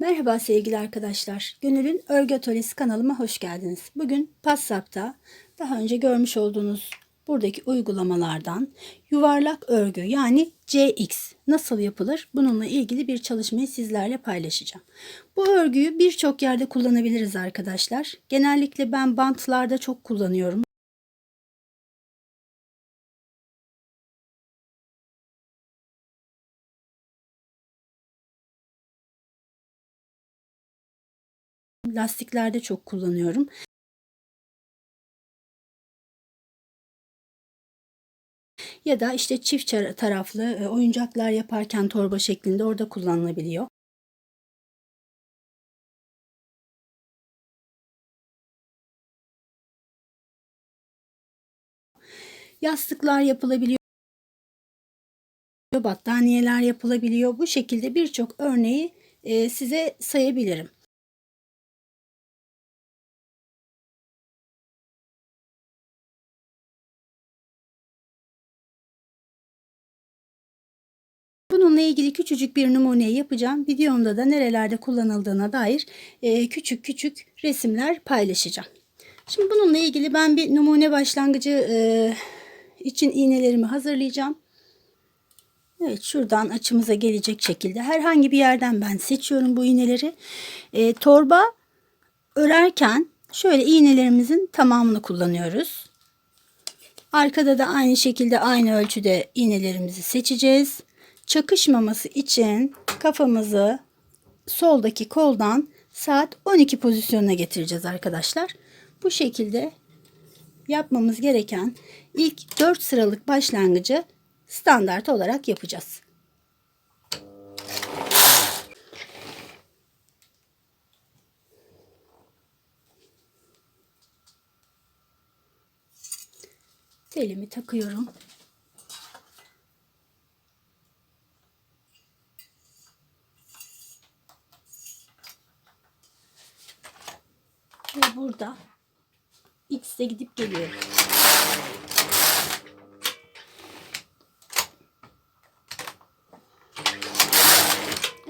Merhaba sevgili arkadaşlar. Gönül'ün Örgü Atölyesi kanalıma hoş geldiniz. Bugün WhatsApp'ta daha önce görmüş olduğunuz buradaki uygulamalardan yuvarlak örgü yani CX nasıl yapılır bununla ilgili bir çalışmayı sizlerle paylaşacağım. Bu örgüyü birçok yerde kullanabiliriz arkadaşlar. Genellikle ben bantlarda çok kullanıyorum. Lastiklerde çok kullanıyorum. Ya da işte çift taraflı e, oyuncaklar yaparken torba şeklinde orada kullanılabiliyor. Yastıklar yapılabiliyor. Battaniyeler yapılabiliyor. Bu şekilde birçok örneği e, size sayabilirim. Bununla ilgili küçücük bir numune yapacağım. Videomda da nerelerde kullanıldığına dair e, küçük küçük resimler paylaşacağım. Şimdi bununla ilgili ben bir numune başlangıcı e, için iğnelerimi hazırlayacağım. Evet şuradan açımıza gelecek şekilde herhangi bir yerden ben seçiyorum bu iğneleri. E, torba örerken şöyle iğnelerimizin tamamını kullanıyoruz. Arkada da aynı şekilde aynı ölçüde iğnelerimizi seçeceğiz çakışmaması için kafamızı soldaki koldan saat 12 pozisyonuna getireceğiz arkadaşlar. Bu şekilde yapmamız gereken ilk 4 sıralık başlangıcı standart olarak yapacağız. Telimi takıyorum. Ve burada X'e gidip geliyorum.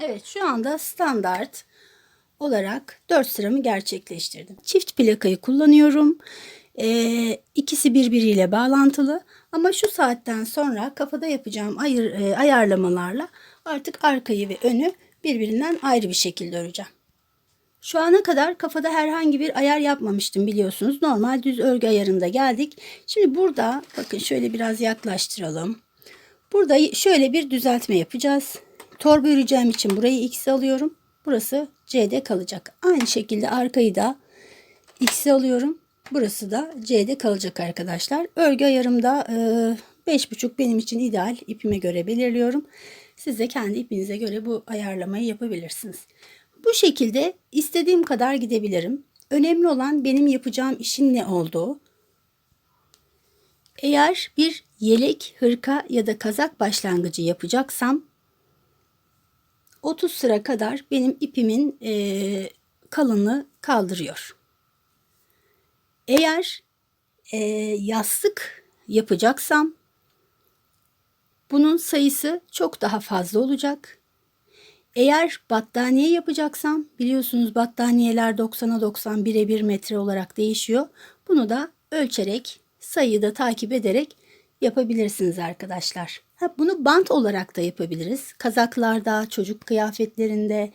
Evet şu anda standart olarak 4 sıramı gerçekleştirdim. Çift plakayı kullanıyorum. Ee, ikisi birbiriyle bağlantılı ama şu saatten sonra kafada yapacağım ayır, e, ayarlamalarla artık arkayı ve önü birbirinden ayrı bir şekilde öreceğim. Şu ana kadar kafada herhangi bir ayar yapmamıştım biliyorsunuz. Normal düz örgü ayarında geldik. Şimdi burada bakın şöyle biraz yaklaştıralım. Burada şöyle bir düzeltme yapacağız. Torba öreceğim için burayı X alıyorum. Burası C'de kalacak. Aynı şekilde arkayı da X alıyorum. Burası da C'de kalacak arkadaşlar. Örgü ayarımda 5,5 benim için ideal. ipime göre belirliyorum. Siz de kendi ipinize göre bu ayarlamayı yapabilirsiniz. Bu şekilde istediğim kadar gidebilirim. Önemli olan benim yapacağım işin ne olduğu. Eğer bir yelek, hırka ya da kazak başlangıcı yapacaksam 30 sıra kadar benim ipimin e, kalınlığı kaldırıyor. Eğer e, yastık yapacaksam bunun sayısı çok daha fazla olacak. Eğer battaniye yapacaksam biliyorsunuz battaniyeler 90'a 90 birebir metre olarak değişiyor. Bunu da ölçerek sayıyı da takip ederek yapabilirsiniz arkadaşlar. Ha, bunu bant olarak da yapabiliriz. Kazaklarda, çocuk kıyafetlerinde,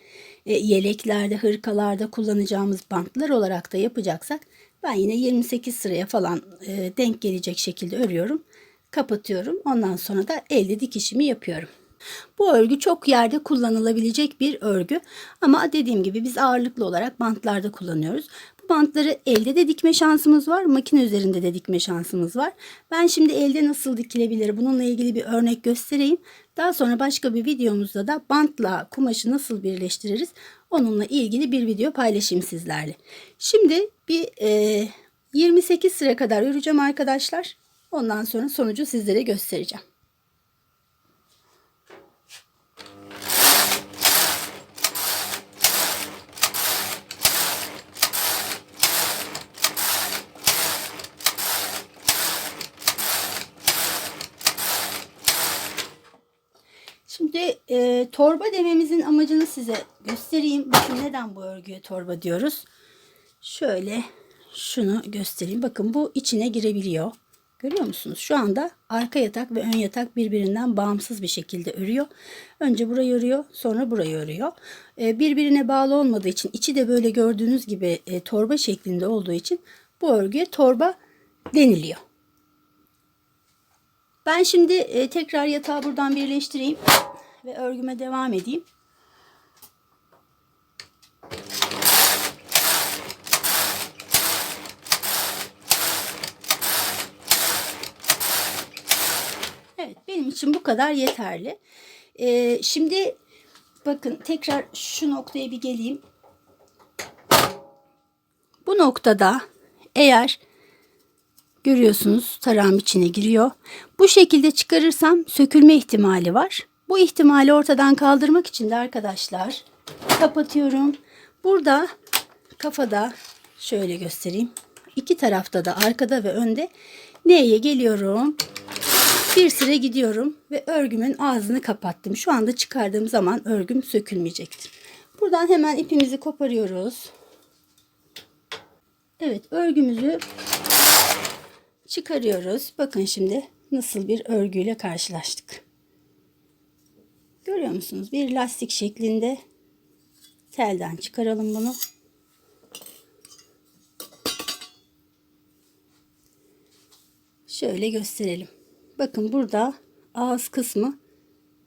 e, yeleklerde, hırkalarda kullanacağımız bantlar olarak da yapacaksak ben yine 28 sıraya falan e, denk gelecek şekilde örüyorum. Kapatıyorum. Ondan sonra da elde dikişimi yapıyorum. Bu örgü çok yerde kullanılabilecek bir örgü ama dediğim gibi biz ağırlıklı olarak bantlarda kullanıyoruz. Bu bantları elde de dikme şansımız var, makine üzerinde de dikme şansımız var. Ben şimdi elde nasıl dikilebilir bununla ilgili bir örnek göstereyim. Daha sonra başka bir videomuzda da bantla kumaşı nasıl birleştiririz onunla ilgili bir video paylaşayım sizlerle. Şimdi bir e, 28 sıra kadar öreceğim arkadaşlar. Ondan sonra sonucu sizlere göstereceğim. Şimdi e, torba dememizin amacını size göstereyim. Bakın neden bu örgüye torba diyoruz. Şöyle şunu göstereyim. Bakın bu içine girebiliyor. Görüyor musunuz? Şu anda arka yatak ve ön yatak birbirinden bağımsız bir şekilde örüyor. Önce burayı örüyor, sonra burayı örüyor. E, birbirine bağlı olmadığı için, içi de böyle gördüğünüz gibi e, torba şeklinde olduğu için bu örgüye torba deniliyor. Ben şimdi e, tekrar yatağı buradan birleştireyim ve örgüme devam edeyim. Evet benim için bu kadar yeterli. Ee, şimdi bakın tekrar şu noktaya bir geleyim. Bu noktada eğer görüyorsunuz tarağım içine giriyor. Bu şekilde çıkarırsam sökülme ihtimali var. Bu ihtimali ortadan kaldırmak için de arkadaşlar kapatıyorum. Burada kafada şöyle göstereyim. İki tarafta da arkada ve önde N'ye geliyorum. Bir sıra gidiyorum ve örgümün ağzını kapattım. Şu anda çıkardığım zaman örgüm sökülmeyecektir. Buradan hemen ipimizi koparıyoruz. Evet örgümüzü çıkarıyoruz. Bakın şimdi nasıl bir örgüyle karşılaştık. Görüyor musunuz? Bir lastik şeklinde telden çıkaralım bunu. Şöyle gösterelim. Bakın burada ağız kısmı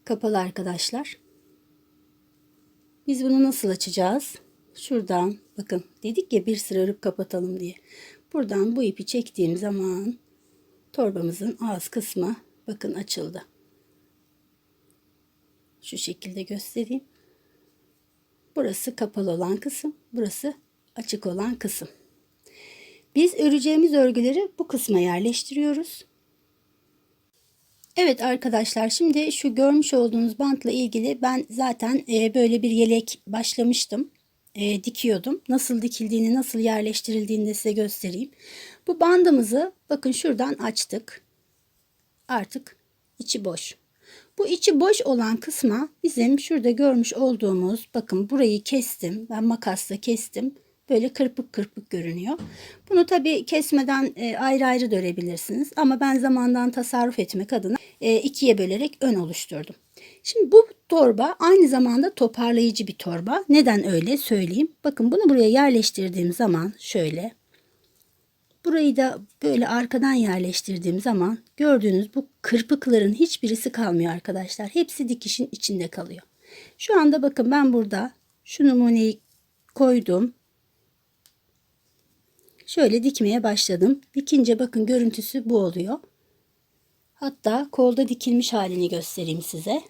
kapalı arkadaşlar. Biz bunu nasıl açacağız? Şuradan bakın dedik ya bir sıra örüp kapatalım diye. Buradan bu ipi çektiğim zaman torbamızın ağız kısmı bakın açıldı. Şu şekilde göstereyim. Burası kapalı olan kısım, burası açık olan kısım. Biz öreceğimiz örgüleri bu kısma yerleştiriyoruz. Evet arkadaşlar şimdi şu görmüş olduğunuz bantla ilgili ben zaten e, böyle bir yelek başlamıştım. E, dikiyordum. Nasıl dikildiğini, nasıl yerleştirildiğini de size göstereyim. Bu bandımızı bakın şuradan açtık. Artık içi boş. Bu içi boş olan kısma bizim şurada görmüş olduğumuz bakın burayı kestim. Ben makasla kestim. Böyle kırpık kırpık görünüyor. Bunu tabi kesmeden e, ayrı ayrı da örebilirsiniz. Ama ben zamandan tasarruf etmek adına e, ikiye bölerek ön oluşturdum. Şimdi bu torba aynı zamanda toparlayıcı bir torba. Neden öyle söyleyeyim. Bakın bunu buraya yerleştirdiğim zaman şöyle. Burayı da böyle arkadan yerleştirdiğim zaman gördüğünüz bu kırpıkların hiçbirisi kalmıyor arkadaşlar. Hepsi dikişin içinde kalıyor. Şu anda bakın ben burada şu numuneyi koydum. Şöyle dikmeye başladım. Dikince bakın görüntüsü bu oluyor. Hatta kolda dikilmiş halini göstereyim size.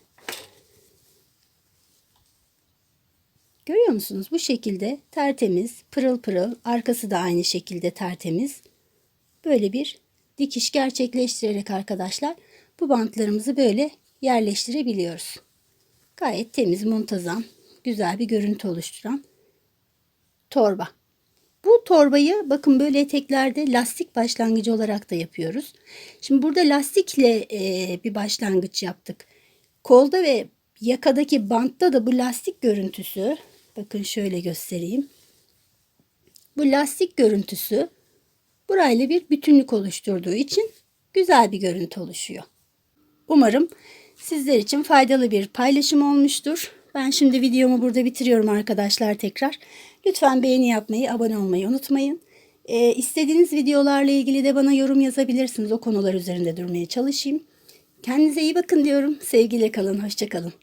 Görüyor musunuz? Bu şekilde tertemiz, pırıl pırıl, arkası da aynı şekilde tertemiz. Böyle bir dikiş gerçekleştirerek arkadaşlar bu bantlarımızı böyle yerleştirebiliyoruz. Gayet temiz, muntazam, güzel bir görüntü oluşturan torba. Bu torbayı bakın böyle eteklerde lastik başlangıcı olarak da yapıyoruz. Şimdi burada lastikle e, bir başlangıç yaptık. Kolda ve yakadaki bantta da bu lastik görüntüsü bakın şöyle göstereyim. Bu lastik görüntüsü burayla bir bütünlük oluşturduğu için güzel bir görüntü oluşuyor. Umarım sizler için faydalı bir paylaşım olmuştur. Ben şimdi videomu burada bitiriyorum arkadaşlar tekrar. Lütfen beğeni yapmayı, abone olmayı unutmayın. Ee, istediğiniz videolarla ilgili de bana yorum yazabilirsiniz. O konular üzerinde durmaya çalışayım. Kendinize iyi bakın diyorum. Sevgiyle kalın, hoşçakalın.